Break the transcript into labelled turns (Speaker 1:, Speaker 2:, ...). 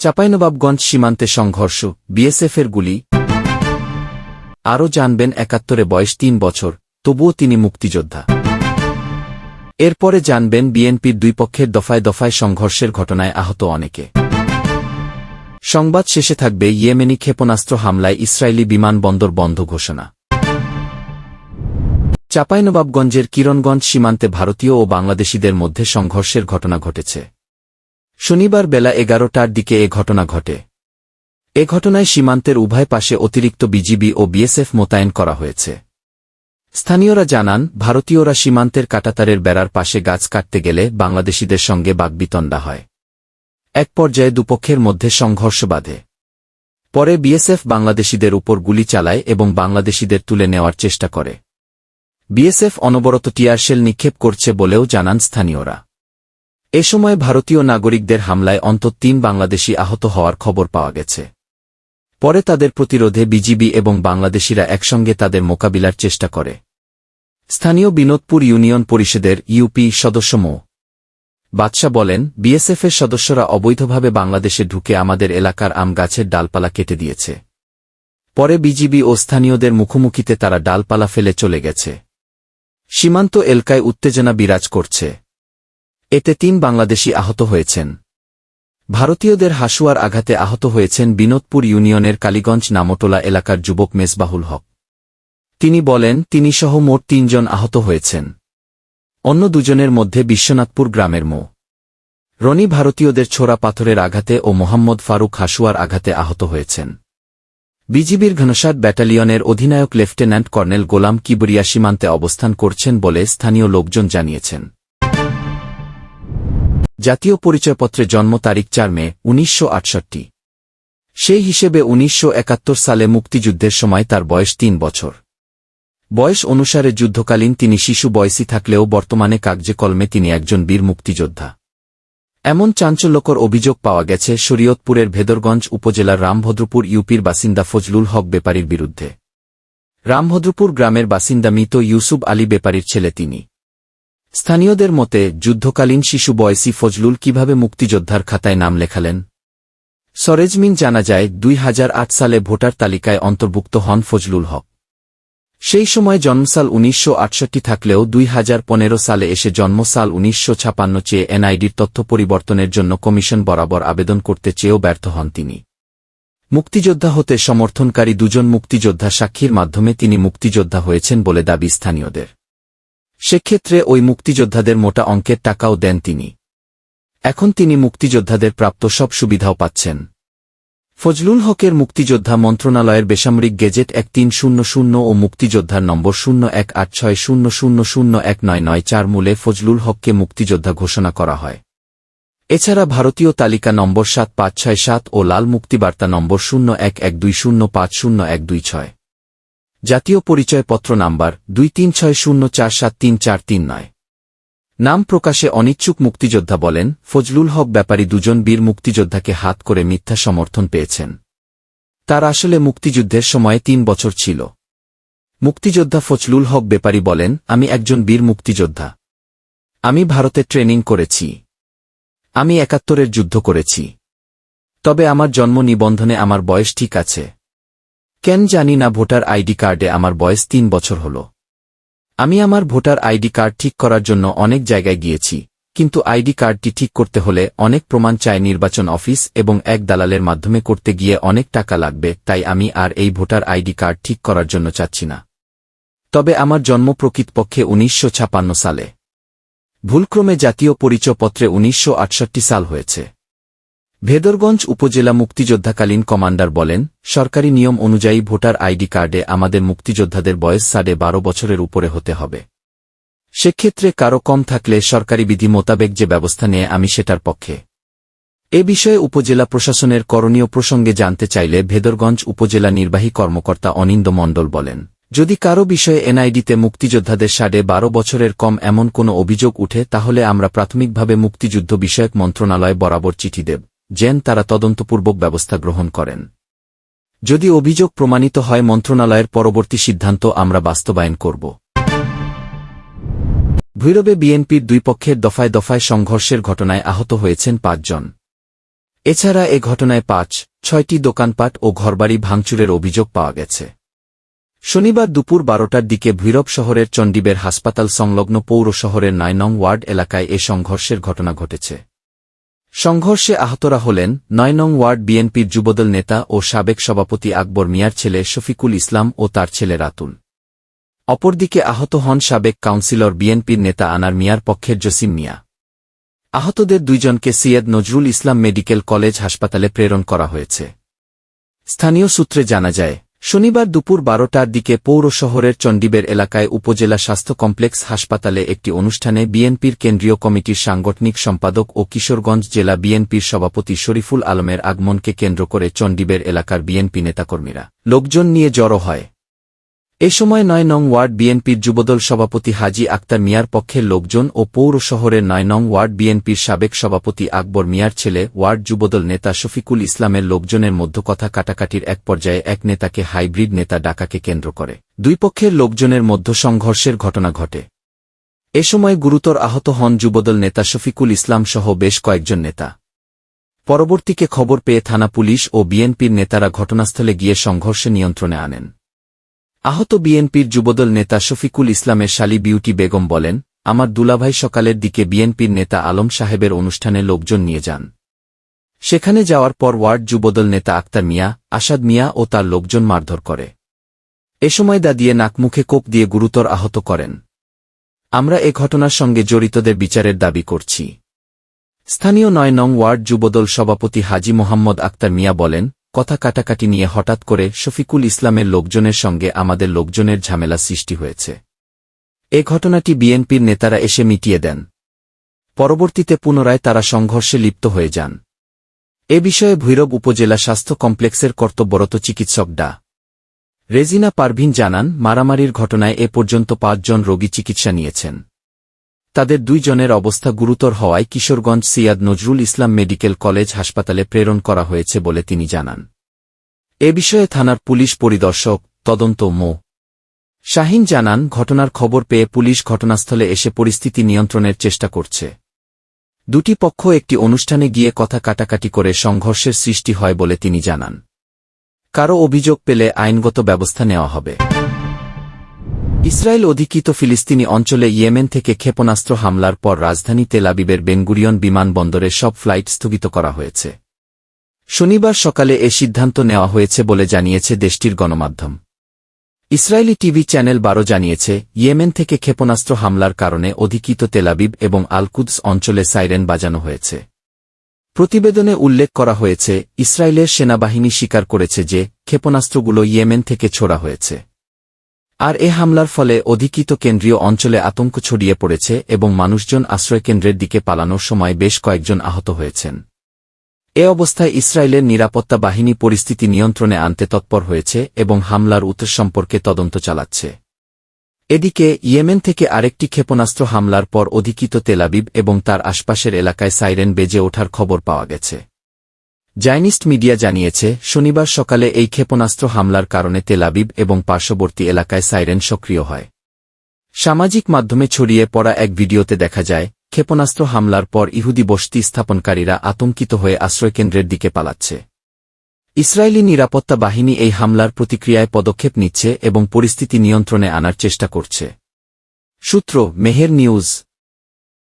Speaker 1: চাঁপাইনবাবগঞ্জ সীমান্তে সংঘর্ষ, বিএসএফের গুলি। আরও জানবেন একাত্তরে বয়স তিন বছর, তবুও তিনি মুক্তিযোদ্ধা। এরপরে জানবেন বিএনপির দুই পক্ষের দফায় দফায় সংঘর্ষের ঘটনায় আহত অনেকে। সংবাদ শেষে থাকবে ইয়েমেনি ক্ষেপণাস্ত্র হামলায় ইসরায়েলি বিমানবন্দর বন্ধ ঘোষণা। চাঁপাইনবাবগঞ্জের কিরণগঞ্জ সীমান্তে ভারতীয় ও বাংলাদেশিদের মধ্যে সংঘর্ষের ঘটনা ঘটেছে। শনিবার বেলা এগারোটার দিকে এ ঘটনা ঘটে। এ ঘটনায় সীমান্তের উভয় পাশে অতিরিক্ত বিজিবি ও বিএসএফ মোতায়েন করা হয়েছে। স্থানীয়রা জানান, ভারতীয়রা সীমান্তের কাটাতারের বেড়ার পাশে গাছ কাটতে গেলে বাংলাদেশিদের সঙ্গে বাগবিতণ্ডা হয়। এক পর্যায়ে দুপক্ষের মধ্যে সংঘর্ষ বাধে। পরে বিএসএফ বাংলাদেশিদের উপর গুলি চালায় এবং বাংলাদেশিদের তুলে নেওয়ার চেষ্টা করে। বিএসএফ অনবরত টিয়ারশেল নিক্ষেপ করছে বলেও জানান স্থানীয়রা। এ সময় ভারতীয় নাগরিকদের হামলায় অন্তত তিন বাংলাদেশি আহত হওয়ার খবর পাওয়া গেছে। পরে তাদের প্রতিরোধে বিজিবি এবং বাংলাদেশিরা একসঙ্গে তাদের মোকাবিলার চেষ্টা করে। স্থানীয় বিনোদপুর ইউনিয়ন পরিষদের ইউপি সদস্য মো. বাদশাহ বলেন বিএসএফের সদস্যরা অবৈধভাবে বাংলাদেশে ঢুকে আমাদের এলাকার আম গাছের ডালপালা কেটে দিয়েছে। পরে বিজিবি ও স্থানীয়দের মুখোমুখিতে তারা ডালপালা ফেলে চলে গেছে। সীমান্ত এলকায় উত্তেজনা বিরাজ করছে। এতে তিন বাংলাদেশি আহত হয়েছেন। ভারতীয়দের হাসুয়ার আঘাতে আহত হয়েছেন বিনোদপুর ইউনিয়নের কালীগঞ্জ নামটোলা এলাকার যুবক মেজবাহুল হক। তিনি বলেন তিনি সহ মোট তিনজন আহত হয়েছেন। অন্য দুজনের মধ্যে বিশ্বনাথপুর গ্রামের মো। রনি ভারতীয়দের ছোড়া পাথরের আঘাতে ও মোহাম্মদ ফারুক হাসুয়ার আঘাতে আহত হয়েছেন। বিজিবির ঘনসাদ ব্যাটালিয়নের অধিনায়ক লেফটেন্যান্ট কর্নেল গোলাম কিবরিয়া সীমান্তে অবস্থান করছেন বলে স্থানীয় লোকজন জানিয়েছেন। জাতীয় পরিচয়পত্রে জন্ম তারিখ চার মে, উনিশশো আটষট্টি। সেই হিসেবে উনিশশো একাত্তর সালে মুক্তিযুদ্ধের সময় তার বয়স তিন বছর। বয়স অনুসারে যুদ্ধকালীন তিনি শিশু বয়সী থাকলেও বর্তমানে কাগজে কলমে তিনি একজন বীর মুক্তিযোদ্ধা। এমন চাঞ্চল্যকর অভিযোগ পাওয়া গেছে শরীয়তপুরের ভেদরগঞ্জ উপজেলার রামভদ্রপুর ইউপির বাসিন্দা ফজলুল হক বেপারীর বিরুদ্ধে। রামভদ্রপুর গ্রামের বাসিন্দা মৃত ইউসুফ আলী বেপারীর ছেলে তিনি। স্থানীয়দের মতে, যুদ্ধকালীন শিশু বয়সী ফজলুল কীভাবে মুক্তিযোদ্ধার খাতায় নাম লেখালেন? সরেজমিন জানা যায়, দুই হাজার আট সালে ভোটার তালিকায় অন্তর্ভুক্ত হন ফজলুল হক। সেই সময় জন্মসাল উনিশশো আটষট্টি থাকলেও দুই হাজার পনেরো সালে এসে জন্মসাল উনিশশো চেয়ে এনআইডির তথ্য পরিবর্তনের জন্য কমিশন বরাবর আবেদন করতে চেয়েও ব্যর্থ হন তিনি। মুক্তিযোদ্ধা হতে সমর্থনকারী দুজন মুক্তিযোদ্ধা সাক্ষীর মাধ্যমে তিনি মুক্তিযোদ্ধা হয়েছেন বলে দাবি স্থানীয়দের। সেক্ষেত্রে ওই মুক্তিযোদ্ধাদের মোটা অঙ্কের টাকাও দেন তিনি। এখন তিনি মুক্তিযোদ্ধাদের প্রাপ্ত সব সুবিধাও পাচ্ছেন। ফজলুল হকের মুক্তিযোদ্ধা মন্ত্রণালয়ের বেসামরিক গেজেট এক তিন শূন্য শূন্য ও মুক্তিযোদ্ধার নম্বর শূন্য এক আট ছয় শূন্য শূন্য শূন্য এক নয় নয় চার মূলে ফজলুল হককে মুক্তিযোদ্ধা ঘোষণা করা হয়। এছাড়া ভারতীয় তালিকা নম্বর সাত পাঁচ ছয় সাত ও লাল মুক্তিবার্তা নম্বর শূন্য এক এক দুই শূন্য পাঁচ শূন্য এক দুই ছয়। জাতীয় পরিচয়পত্র নাম্বার দুই তিন ছয় শূন্য চার সাত তিন চার তিন নয়। নাম প্রকাশে অনিচ্ছুক মুক্তিযোদ্ধা বলেন, ফজলুল হক ব্যাপারী দুজন বীর মুক্তিযোদ্ধাকে হাত করে মিথ্যা সমর্থন পেয়েছেন। তার আসলে মুক্তিযুদ্ধের সময়ে তিন বছর ছিল। মুক্তিযোদ্ধা ফজলুল হক ব্যাপারী বলেন, আমি একজন বীর মুক্তিযোদ্ধা। আমি ভারতে ট্রেনিং করেছি। আমি একাত্তরের যুদ্ধ করেছি। তবে আমার জন্ম নিবন্ধনে আমার বয়স ঠিক আছে। কেন জানি না ভোটার আইডি কার্ডে আমার বয়স তিন বছর হল। আমি আমার ভোটার আইডি কার্ড ঠিক করার জন্য অনেক জায়গায় গিয়েছি, কিন্তু আইডি কার্ডটি ঠিক করতে হলে অনেক প্রমাণ চায় নির্বাচন অফিস এবং এক দালালের মাধ্যমে করতে গিয়ে অনেক টাকা লাগবে, তাই আমি আর এই ভোটার আইডি কার্ড ঠিক করার জন্য চাচ্ছি না। তবে আমার জন্ম প্রকৃতপক্ষে উনিশশো সালে। ভুলক্রমে জাতীয় পরিচয়পত্রে উনিশশো আটষট্টি সাল হয়েছে। ভেদরগঞ্জ উপজেলা মুক্তিযোদ্ধাকালীন কমান্ডার বলেন, সরকারি নিয়ম অনুযায়ী ভোটার আইডি কার্ডে আমাদের মুক্তিযোদ্ধাদের বয়স সাড়ে বারো বছরের উপরে হতে হবে। সেক্ষেত্রে কারও কম থাকলে সরকারি বিধি মোতাবেক যে ব্যবস্থা নেয় আমি সেটার পক্ষে। এ বিষয়ে উপজেলা প্রশাসনের করণীয় প্রসঙ্গে জানতে চাইলে ভেদরগঞ্জ উপজেলা নির্বাহী কর্মকর্তা অনিন্দ মণ্ডল বলেন, যদি কারও বিষয়ে এনআইডিতে মুক্তিযোদ্ধাদের সাড়ে বারো বছরের কম এমন কোনো অভিযোগ উঠে তাহলে আমরা প্রাথমিকভাবে মুক্তিযুদ্ধ বিষয়ক মন্ত্রণালয় বরাবর চিঠি দেব। যেন তারা তদন্তপূর্বক ব্যবস্থা গ্রহণ করেন। যদি অভিযোগ প্রমাণিত হয়, মন্ত্রণালয়ের পরবর্তী সিদ্ধান্ত আমরা বাস্তবায়ন করব। ভৈরবে বিএনপির দুই পক্ষের দফায় দফায় সংঘর্ষের ঘটনায় আহত হয়েছেন পাঁচজন। এছাড়া এ ঘটনায় পাঁচ, ছয়টি দোকানপাট ও ঘরবাড়ি ভাঙচুরের অভিযোগ পাওয়া গেছে। শনিবার দুপুর বারোটার দিকে ভৈরব শহরের চণ্ডীবের হাসপাতাল সংলগ্ন পৌর শহরের নয় নং ওয়ার্ড এলাকায় এ সংঘর্ষের ঘটনা ঘটেছে। সংঘর্ষে আহতরা হলেন নয় নং ওয়ার্ড বিএনপির যুবদল নেতা ও সাবেক সভাপতি আকবর মিয়ার ছেলে শফিকুল ইসলাম ও তার ছেলে রাতুল। অপরদিকে আহত হন সাবেক কাউন্সিলর বিএনপির নেতা আনার মিয়ার পক্ষের জসিম মিয়া। আহতদের দুইজনকে সৈয়দ নজরুল ইসলাম মেডিকেল কলেজ হাসপাতালে প্রেরণ করা হয়েছে। স্থানীয় সূত্রে জানা যায় শনিবার দুপুর বারোটার দিকে পৌর শহরের চণ্ডীবের এলাকায় উপজেলা স্বাস্থ্য কমপ্লেক্স হাসপাতালে একটি অনুষ্ঠানে বিএনপির কেন্দ্রীয় কমিটির সাংগঠনিক সম্পাদক ও কিশোরগঞ্জ জেলা বিএনপির সভাপতি শরীফুল আলমের আগমনকে কেন্দ্র করে চণ্ডীবের এলাকার বিএনপি নেতাকর্মীরা লোকজন নিয়ে জড়ো হয়। এ সময় নয় নং ওয়ার্ড বিএনপির যুবদল সভাপতি হাজি আক্তার মিয়ার পক্ষের লোকজন ও পৌর শহরের নয় নং ওয়ার্ড বিএনপির সাবেক সভাপতি আকবর মিয়ার ছেলে, ওয়ার্ড যুবদল নেতা শফিকুল ইসলামের লোকজনের মধ্য কথা কাটাকাটির এক পর্যায়ে এক নেতাকে হাইব্রিড নেতা ডাকাকে কেন্দ্র করে। দুই পক্ষের লোকজনের মধ্য সংঘর্ষের ঘটনা ঘটে। এ সময় গুরুতর আহত হন যুবদল নেতা শফিকুল ইসলাম সহ বেশ কয়েকজন নেতা। পরবর্তীকে খবর পেয়ে থানা পুলিশ ও বিএনপির নেতারা ঘটনাস্থলে গিয়ে সংঘর্ষে নিয়ন্ত্রণে আনেন। আহত বিএনপির যুবদল নেতা শফিকুল ইসলামের শালী বিউটি বেগম বলেন, আমার দুলাভাই সকালের দিকে বিএনপির নেতা আলম সাহেবের অনুষ্ঠানে লোকজন নিয়ে যান। সেখানে যাওয়ার পর ওয়ার্ড যুবদল নেতা আক্তার মিয়া, আসাদ মিয়া ও তার লোকজন মারধর করে। এ সময় দাদিয়ে নাকমুখে কোপ দিয়ে গুরুতর আহত করেন। আমরা এ ঘটনার সঙ্গে জড়িতদের বিচারের দাবি করছি। স্থানীয় নয় নং ওয়ার্ড যুবদল সভাপতি হাজি মোহাম্মদ আক্তার মিয়া বলেন কথা কাটাকাটি নিয়ে হঠাৎ করে শফিকুল ইসলামের লোকজনের সঙ্গে আমাদের লোকজনের ঝামেলা সৃষ্টি হয়েছে। এ ঘটনাটি বিএনপির নেতারা এসে মিটিয়ে দেন। পরবর্তীতে পুনরায় তারা সংঘর্ষে লিপ্ত হয়ে যান। এ বিষয়ে ভৈরব উপজেলা স্বাস্থ্য কমপ্লেক্সের কর্তব্যরত চিকিৎসক ডা। রেজিনা পারভিন জানান, মারামারির ঘটনায় এ পর্যন্ত পাঁচজন রোগী চিকিৎসা নিয়েছেন। তাদের দুইজনের অবস্থা গুরুতর হওয়ায় কিশোরগঞ্জ সিয়াদ নজরুল ইসলাম মেডিকেল কলেজ হাসপাতালে প্রেরণ করা হয়েছে বলে তিনি জানান। এ বিষয়ে থানার পুলিশ পরিদর্শক তদন্ত মো. শাহিন জানান, ঘটনার খবর পেয়ে পুলিশ ঘটনাস্থলে এসে পরিস্থিতি নিয়ন্ত্রণের চেষ্টা করছে। দুটি পক্ষ একটি অনুষ্ঠানে গিয়ে কথা কাটাকাটি করে সংঘর্ষের সৃষ্টি হয় বলে তিনি জানান। কারও অভিযোগ পেলে আইনগত ব্যবস্থা নেওয়া হবে। ইসরায়েল অধিকৃত ফিলিস্তিনি অঞ্চলে ইয়েমেন থেকে ক্ষেপণাস্ত্র হামলার পর রাজধানী তেলাবিবের বেনগুরিয়ন বিমানবন্দরে সব ফ্লাইট স্থগিত করা হয়েছে। শনিবার সকালে এ সিদ্ধান্ত নেওয়া হয়েছে বলে জানিয়েছে দেশটির গণমাধ্যম। ইসরায়েলি টিভি চ্যানেল বারো জানিয়েছে, ইয়েমেন থেকে ক্ষেপণাস্ত্র হামলার কারণে অধিকৃত তেলাবিব এবং আলকুদস অঞ্চলে সাইরেন বাজানো হয়েছে। প্রতিবেদনে উল্লেখ করা হয়েছে, ইসরায়েলের সেনাবাহিনী স্বীকার করেছে যে, ক্ষেপণাস্ত্রগুলো ইয়েমেন থেকে ছোড়া হয়েছে। আর এ হামলার ফলে অধিকৃত কেন্দ্রীয় অঞ্চলে আতঙ্ক ছড়িয়ে পড়েছে এবং মানুষজন আশ্রয়কেন্দ্রের দিকে পালানোর সময় বেশ কয়েকজন আহত হয়েছেন। এ অবস্থায় ইসরায়েলের নিরাপত্তা বাহিনী পরিস্থিতি নিয়ন্ত্রণে আনতে তৎপর হয়েছে এবং হামলার উত্তর সম্পর্কে তদন্ত চালাচ্ছে। এদিকে, ইয়েমেন থেকে আরেকটি ক্ষেপণাস্ত্র হামলার পর অধিকৃত তেলাবিব এবং তার আশপাশের এলাকায় সাইরেন বেজে ওঠার খবর পাওয়া গেছে। জাইনিস্ট মিডিয়া জানিয়েছে, শনিবার সকালে এই ক্ষেপণাস্ত্র হামলার কারণে তেলাবিব এবং পার্শ্ববর্তী এলাকায় সাইরেন সক্রিয় হয়। সামাজিক মাধ্যমে ছড়িয়ে পড়া এক ভিডিওতে দেখা যায়, ক্ষেপণাস্ত্র হামলার পর ইহুদি বসতি স্থাপনকারীরা আতঙ্কিত হয়ে আশ্রয়কেন্দ্রের দিকে পালাচ্ছে। ইসরায়েলি নিরাপত্তা বাহিনী এই হামলার প্রতিক্রিয়ায় পদক্ষেপ নিচ্ছে এবং পরিস্থিতি নিয়ন্ত্রণে আনার চেষ্টা করছে। সূত্র, মেহের নিউজ।